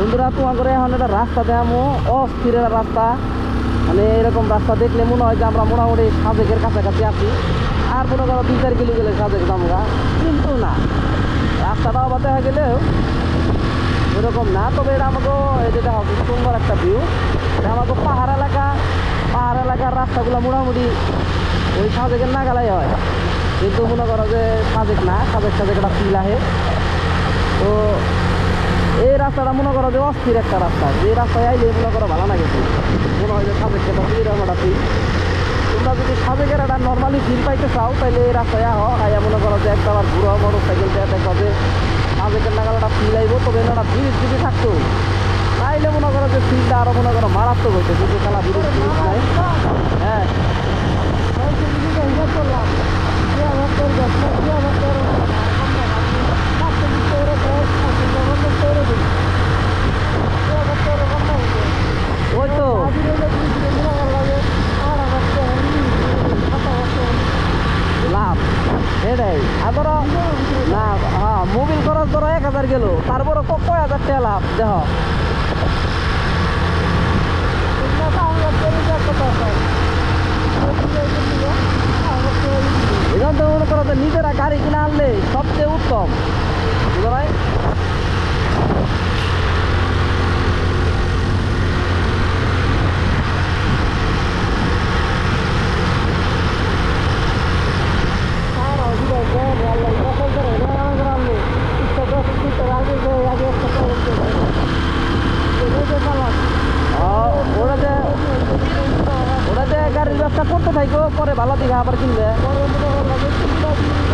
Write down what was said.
বন্ধুরা, তোমার করে এখন একটা রাস্তা দেখামো। অস্থির রাস্তা। মানে এরকম রাস্তা দেখলে মনে হয় যে আমরা মোটামুটি সাজেকের কাছাকাছি আছি। আর মনে করো দুই চার কিলো গেলে সাজেক দামগা কিন্তু না, রাস্তাটাও আবার দেখা গেলেও এরকম না। তবে এটা আমাকে, এই যেটা হবে সুন্দর একটা ভিউ এটা আমাকে পাহাড় এলাকা, পাহাড় এলাকার রাস্তাগুলো মোটামুটি ওই সাজেকের নাগালাই হয়। কিন্তু মনে করো যে সাজেক না, সাজেক সাজেক একটা ফিল আহে তো এই রাস্তাটা মনে করো যে অস্থির একটা রাস্তা। যে রাস্তায় আইলে মনে করো ভালো লাগে মনে হয় যে একটা এরকম একটা ফিল তোমরা যদি সাজেকের একটা নর্মালি ফিল পাইতে চাও তাহলে এই রাস্তায় আহ। আইয়া মনে করো যে একটা আবার ঘুরো মোটর সাইকেল দিয়ে দেখো যে সাজেকের নাগাল একটা ফিল আইব, তবে একটা ব্রিজ যদি থাকতো, তাইলে মনে করো যে ফিলটা আরও মনে করো মারাত্মক হইতো কিন্তু খেলা ব্রিজ নাই হ্যাঁ ওই তো লাভ এটাই আর ধরো হ্যাঁ মোবিল খরচ ধরো এক হাজার গেল তারপরে কয় হাজার টাকা লাভ দেহ নিজেরা গাড়ি কিনে আনলে সবচেয়ে উত্তম। বুঝতে ওটাতে গাড়ির ব্যবসা করতে থাকো পরে ভালো দিকে আবার কিনবে।